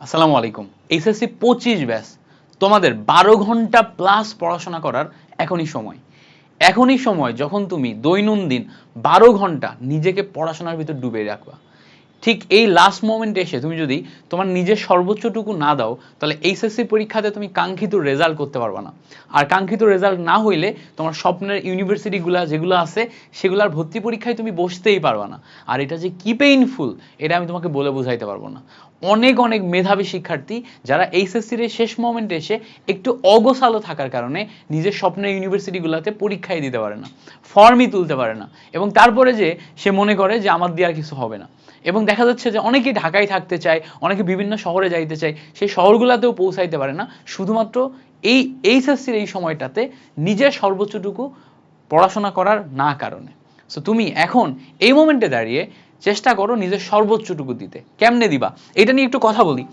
আসসালামু আলাইকুম। এইচএসসি পঁচিশ ব্যাস। তোমাদের বারো ঘণ্টা প্লাস পড়াশোনা করার এখনই সময়। এখনই সময় যখন তুমি দৈনন্দিন বারো ঘণ্টা নিজেকে পড়াশোনার ভিতর ডুবে রাখবা। ঠিক এই লাস্ট মোমেন্টে এসে তুমি যদি তোমার নিজের সর্বোচ্চটুকু না দাও, তাহলে এইচএসসি পরীক্ষাতে তুমি কাঙ্ক্ষিত রেজাল্ট করতে পারবে না। আর কাঙ্ক্ষিত রেজাল্ট না হইলে তোমার স্বপ্নের ইউনিভার্সিটিগুলো যেগুলো আছে, সেগুলোর ভর্তি পরীক্ষায় তুমি বসতেই পারবে না। আর এটা যে কি পেইনফুল এটা আমি তোমাকে বলে বোঝাইতে পারব না। অনেক অনেক মেধাবী শিক্ষার্থী যারা এইচএসসির এই শেষ মোমেন্টে এসে একটু অগোছালো থাকার কারণে নিজের স্বপ্নের ইউনিভার্সিটিগুলোতে পরীক্ষাই দিতে পারে না ফর্মই তুলতে পারে না। এবং তারপরে যে সে মনে করে যে আমার দিয়ে আর কিছু হবে না। এবং দেখা যাচ্ছে যে অনেকেই ঢাকায় থাকতে চায়, অনেকে বিভিন্ন শহরে যাইতে চায়, সেই শহরগুলোতেও পৌঁছাইতে পারে না। শুধুমাত্র এই এইচএসসির এই সময়টাতে নিজের সর্বোচ্চটুকু পড়াশোনা করার না কারণে। সো তুমি এখন এই মোমেন্টে দাঁড়িয়ে চেষ্টা করো নিজের সর্বোচ্চটুকু দিতে। কেমনে দিবা? এটা নিয়ে একটু কথা বলি।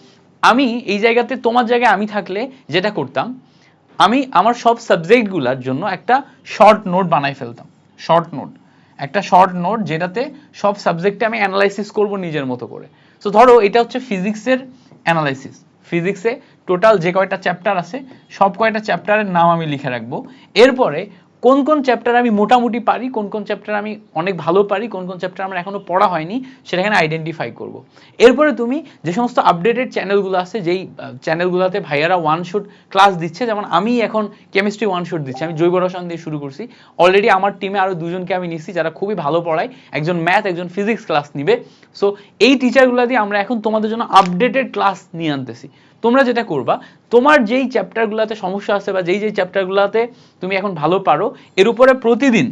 আমি এই জায়গাতে, তোমার জায়গায় আমি থাকলে যেটা করতাম, আমি আমার সব সাবজেক্টগুলোর জন্য একটা শর্ট নোট বানাই ফেলতাম। শর্ট নোট একটা শর্ট নোট যেটাতে সব সাবজেক্টে আমি অ্যানালাইসিস করব নিজের মতো করে। সো ধরো এটা হচ্ছে ফিজিক্সের অ্যানালাইসিস ফিজিক্সে টোটাল যে কয়টা চ্যাপ্টার আছে, সব কয়টা চ্যাপ্টারের নাম আমি লিখে রাখব। এরপরে কোন কোন চ্যাপ্টার আমি মোটামুটি পারি, কোন কোন চ্যাপ্টার আমি অনেক ভালো পারি, কোন কোন চ্যাপ্টার আমার এখনও পড়া হয়নি সেটা এখানে আইডেন্টিফাই করব। এরপরে তুমি যে সমস্ত আপডেটেড চ্যানেলগুলো আছে, যেই চ্যানেলগুলোতে ভাইয়ারা ওয়ান শুট ক্লাস দিচ্ছে, যেমন আমি এখন কেমিস্ট্রি ওয়ান শুট দিচ্ছি, আমি জৈব রসায়ন দিয়ে শুরু করছি। অলরেডি আমার টিমে আরও দুজনকে আমি নিচ্ছি, যারা খুবই ভালো পড়ায়, একজন ম্যাথ একজন ফিজিক্স ক্লাস নিবে। সো এই টিচারগুলো দিয়ে আমরা এখন তোমাদের জন্য আপডেটেড ক্লাস নিয়ে আনতেছি। তোমরা যেটা করবা, তোমার যেই চ্যাপ্টারগুলোতে সমস্যা আছে বা যেই যেই চ্যাপ্টারগুলোতে তুমি এখন ভালো পারো এর উপরে প্রতিদিন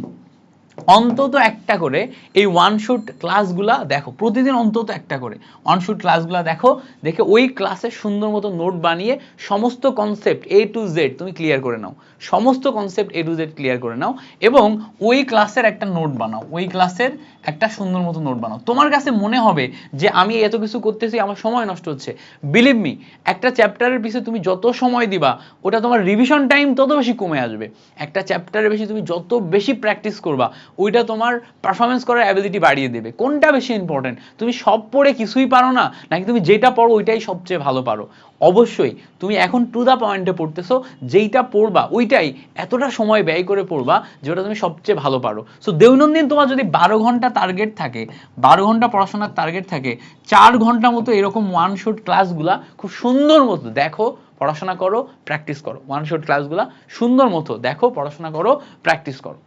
অন্তত একটা করে এই ওয়ান শুট ক্লাসগুলা দেখো, প্রতিদিন অন্তত একটা করে। ওয়ান শুট ক্লাসগুলা দেখো, দেখে ওই ক্লাসে সুন্দর মতো নোট বানিয়ে সমস্ত কনসেপ্ট এ টু জেড তুমি ক্লিয়ার করে নাও। সমস্ত concept A to Z clear করে নাও এবং ওই ক্লাসের একটা নোট বানাও। ওই ক্লাসের একটা সুন্দর মতো নোট বানাও। তোমার কাছে মনে হবে যে আমি এত কিছু করতেছি, আমার সময় নষ্ট হচ্ছে। বিলিভ মি একটা চ্যাপ্টারের পিছনে তুমি যত সময় দিবা, ওটা তোমার রিভিশন টাইম তত বেশি কমে আসবে। একটা চ্যাপ্টারের বেশি তুমি যত বেশি প্র্যাকটিস করবা ওইটা তোমার পারফরমেন্স করার অ্যাবিলিটি বাড়িয়ে দেবে। কোনটা বেশি ইম্পর্টেন্ট তুমি সব পড়ে কিছুই পারো না, নাকি তুমি যেটা পড়ো ওইটাই সবচেয়ে ভালো পারো? অবশ্যই, তুমি এখন টু দ্য পয়েন্টে পড়তেছো, যেইটা পড়বা, ওইটাই এতটা সময় ব্যয় করে পড়বা, যেটা তুমি সবচেয়ে ভালো পারো। সো দৈনন্দিন তোমার যদি বারো ঘণ্টা টার্গেট থাকে, বারো ঘণ্টা পড়াশোনার টার্গেট থাকে, চার ঘণ্টা মতো এরকম ওয়ান শট ক্লাসগুলা খুব সুন্দর মতো দেখো, পড়াশোনা করো প্র্যাকটিস করো। ওয়ান শট ক্লাসগুলা সুন্দর মতো দেখো, পড়াশোনা করো প্র্যাকটিস করো।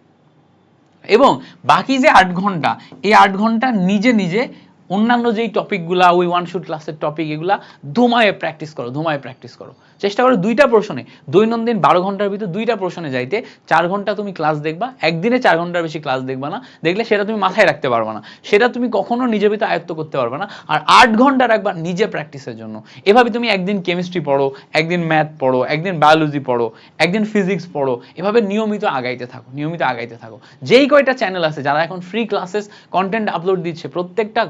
এবং বাকি যে আট ঘণ্টা এই আট ঘণ্টা নিজে নিজে অন্যান্য যেই টপিকগুলা ওই ওয়ান শুট ক্লাসের টপিক এগুলা, ধুমায়ে প্র্যাকটিস করো, ধুমায়ে প্র্যাকটিস করো। চেষ্টা করো দুইটা প্রশ্নে দৈনন্দিন বারো ঘণ্টার ভিতর দুইটা প্রশ্নে যাইতে, চার ঘণ্টা তুমি ক্লাস দেখবা, একদিনে চার ঘণ্টার বেশি ক্লাস দেখবা না, দেখলে সেটা তুমি মাথায় রাখতে পারবে না। সেটা তুমি কখনো নিজের ভিতরে আয়ত্ত করতে পারবে না, আর আট ঘণ্টা রাখবা নিজে প্র্যাকটিসের জন্য। এভাবে তুমি একদিন কেমিস্ট্রি পড়ো, একদিন ম্যাথ পড়ো, একদিন বায়োলজি পড়ো, একদিন ফিজিক্স পড়ো, এভাবে নিয়মিত আগাইতে থাকো, নিয়মিত আগাইতে থাকো। যেই কয়টা চ্যানেল আছে, যারা এখন ফ্রি ক্লাসেস কন্টেন্ট আপলোড দিচ্ছে, প্রত্যেকটা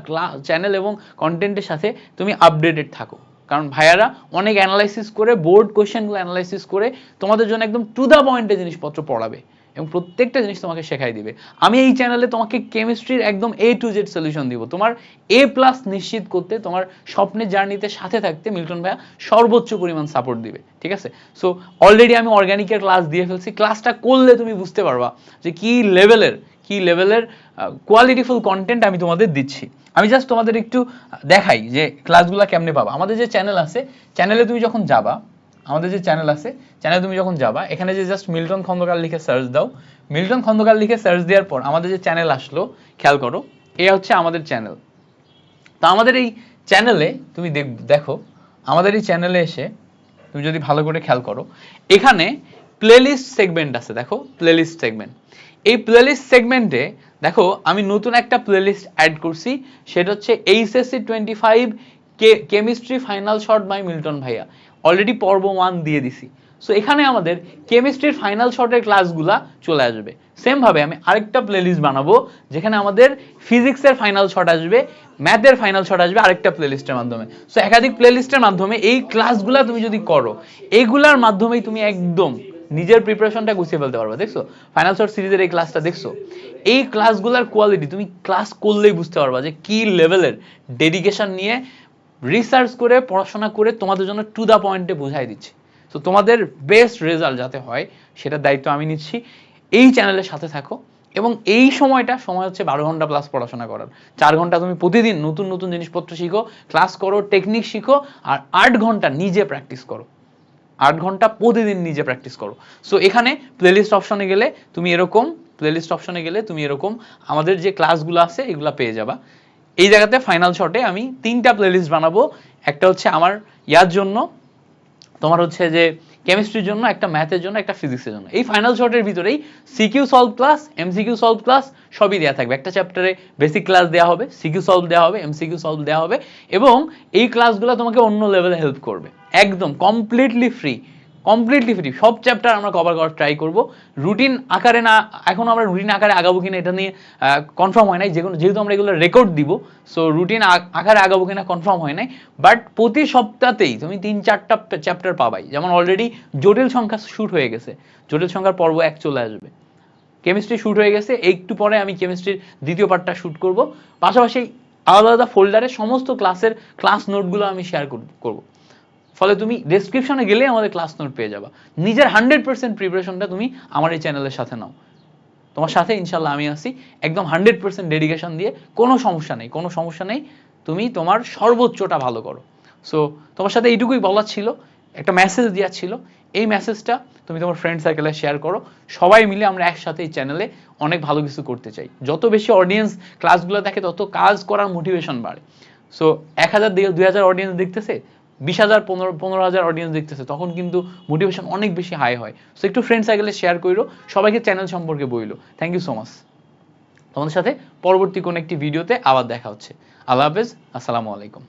চ্যানেল এবং কন্টেন্টের সাথে তুমি আপডেটেড থাকো। কারণ ভাইয়ারা অনেক অ্যানালাইসিস করে বোর্ড কোয়েশ্চেনগুলো অ্যানালাইসিস করে তোমাদের জন্য একদম টু দ্য পয়েন্টে জিনিসপত্র পড়াবে এবং প্রত্যেকটা জিনিস তোমাকে শেখাই দিবে। আমি এই চ্যানেলে তোমাকে কেমিস্ট্রির একদম এ টু জেড সলিউশন দিব। তোমার এ প্লাস নিশ্চিত করতে, তোমার স্বপ্নের জার্নিতে সাথে থাকতে মিল্টন ভাইয়া সর্বোচ্চ পরিমাণ সাপোর্ট দিবে, ঠিক আছে? সো অলরেডি আমি অর্গানিকের ক্লাস দিয়ে ফেলছি। ক্লাসটা করলে তুমি বুঝতে পারবা যে কি লেভেলের কি লেভেলের কোয়ালিটিফুল কন্টেন্ট আমি তোমাদের দিচ্ছি। আমি জাস্ট তোমাদের একটু দেখাই যে ক্লাসগুলো কেমনে পাবা। আমাদের যে চ্যানেল আছে চ্যানেলে তুমি যখন যাবা, আমাদের যে চ্যানেল আছে চ্যানেলে তুমি যখন যাবা, এখানে যে জাস্ট মিল্টন খন্দকার লিখে সার্চ দাও। মিল্টন খন্দকার লিখে সার্চ দেওয়ার পর আমাদের যে চ্যানেল আসলো, খেয়াল করো, এ হচ্ছে আমাদের চ্যানেল তো আমাদের এই চ্যানেলে তুমি দেখো আমাদের এই চ্যানেলে এসে তুমি যদি ভালো করে খেয়াল করো, এখানে প্লেলিস্ট সেগমেন্ট আছে, দেখো প্লেলিস্ট সেগমেন্ট এই প্লেলিস্ট সেগমেন্টে দেখো, আমি নতুন একটা প্লেলিস্ট অ্যাড করছি, সেটা হচ্ছে HSC twenty five chemistry final short by Milton ভাইয়া। অলরেডি পর্ব ওয়ান দিয়ে দিছি। সো এখানে আমাদের কেমিস্ট্রির ফাইনাল শর্টের ক্লাসগুলা চলে আসবে। সেমভাবে আমি আরেকটা প্লেলিস্ট বানাবো, যেখানে আমাদের ফিজিক্সের ফাইনাল শর্ট আসবে ম্যাথের ফাইনাল শর্ট আসবে আরেকটা প্লেলিস্টের মাধ্যমে। সো একাধিক প্লেলিস্টের মাধ্যমে এই ক্লাসগুলা তুমি যদি করো এইগুলার মাধ্যমেই তুমি একদম নিজের প্রিপারেশনটা গুছিয়ে ফেলতে পারবে, দেখছ? ফাইনাল শর্ট সিরিজের এই ক্লাসটা দেখছ? এই ক্লাসগুলোর কোয়ালিটি তুমি ক্লাস করলেই বুঝতে পারবা যে কি লেভেলের ডেডিকেশন নিয়ে রিসার্চ করে, পড়াশোনা করে তোমাদের জন্য টু দ্য পয়েন্টে বুঝাই দিচ্ছি। তো তোমাদের বেস্ট রেজাল্ট যাতে হয়, সেটার দায়িত্ব আমি নিচ্ছি। এই চ্যানেলের সাথে থাকো এবং এই সময়টা, সময় হচ্ছে বারো ঘণ্টা প্লাস পড়াশোনা করার। চার ঘণ্টা তুমি প্রতিদিন নতুন নতুন জিনিসপত্র শিখো ক্লাস করো টেকনিক শিখো, আর আট ঘণ্টা নিজে প্র্যাকটিস করো। আট ঘণ্টা প্রতিদিন নিজে প্র্যাকটিস করো। সো এখানে প্লেলিস্ট অপশনে গেলে তুমি এরকম প্লেলিস্ট অপশনে গেলে তুমি এরকম, আমাদের যে ক্লাসগুলো আছে, এগুলো পেয়ে যাবা। এই জায়গাতে ফাইনাল শটে আমি তিনটা প্লেলিস্ট বানাবো। একটা হচ্ছে আমার ইয়ার জন্য, তোমার হচ্ছে যে কেমিস্ট্রির জন্য, একটা ম্যাথের জন্য, একটা ফিজিক্সের জন্য। এই ফাইনাল শর্টের ভিতরেই CQ solve class MCQ solve class সবই দেওয়া থাকবে। একটা চ্যাপ্টারে বেসিক ক্লাস দেওয়া হবে সিকিউ সলভ দেওয়া হবে এমসিকিউ সলভ দেওয়া হবে এবং এই ক্লাসগুলো তোমাকে অন্য লেভেলে হেল্প করবে। একদম কমপ্লিটলি ফ্রি কমপ্লিটলি ফ্রি সব চ্যাপ্টার আমরা কভার করার ট্রাই করব। রুটিন আকারে না, এখন আমরা রুটিন আকারে আগাবো কিনা এটা নিয়ে কনফার্ম হয় নাই। যেগুলো, যেহেতু আমরা এগুলো রেকর্ড দিব সো রুটিন আকারে আগাবো কিনা কনফার্ম হয় নাই। বাট প্রতি সপ্তাহতেই তুমি তিন, চারটা চ্যাপ্টার পাবাই। যেমন অলরেডি জটিল সংখ্যা শুট হয়ে গেছে। জটিল সংখ্যার পর্ব এক চলে আসবে। কেমিস্ট্রি শুট হয়ে গেছে। একটু পরে আমি কেমিস্ট্রির দ্বিতীয় পার্টটা শুট করব। পাশাপাশি আলাদা আলাদা ফোল্ডারে সমস্ত ক্লাসের ক্লাস নোটগুলো আমি শেয়ার করব। ফলে তুমি ডেসক্রিপশনে গেলে আমাদের ক্লাস নোট পেয়ে যাবা। নিজের হান্ড্রেড পার্সেন্ট প্রিপারেশনটা তুমি আমার এই চ্যানেলের সাথে নাও। তোমার সাথে ইনশাল্লাহ আমি আছি। একদম হান্ড্রেড পার্সেন্ট ডেডিকেশন দিয়ে কোনো সমস্যা নেই, কোনো সমস্যা নেই। তুমি তোমার সর্বোচ্চটা ভালো করো। সো তোমার সাথে এইটুকুই বলার ছিল, একটা মেসেজ দেওয়ার ছিল। এই মেসেজটা তুমি তোমার ফ্রেন্ড সার্কেলে শেয়ার করো। সবাই মিলে আমরা একসাথে এই চ্যানেলে অনেক ভালো কিছু করতে চাই। যত বেশি অডিয়েন্স ক্লাসগুলো দেখে, তত কাজ করার মোটিভেশন বাড়ে। সো এক হাজার দুই হাজার অডিয়েন্স দেখতেছে বিশ হাজার, পনেরো পনেরো হাজার অডিয়েন্স দেখতেছে, তখন কিন্তু মোটিভেশন অনেক বেশি হাই হয়। সো একটু ফ্রেন্ড সার্কেলে শেয়ার করো সবাইকে চ্যানেল সম্পর্কে বইলো। থ্যাংক ইউ সো মাচ তোমাদের সাথে পরবর্তী কোনো একটি ভিডিওতে আবার দেখা হচ্ছে। আল্লাহ হাফেজ, আসসালামু আলাইকুম।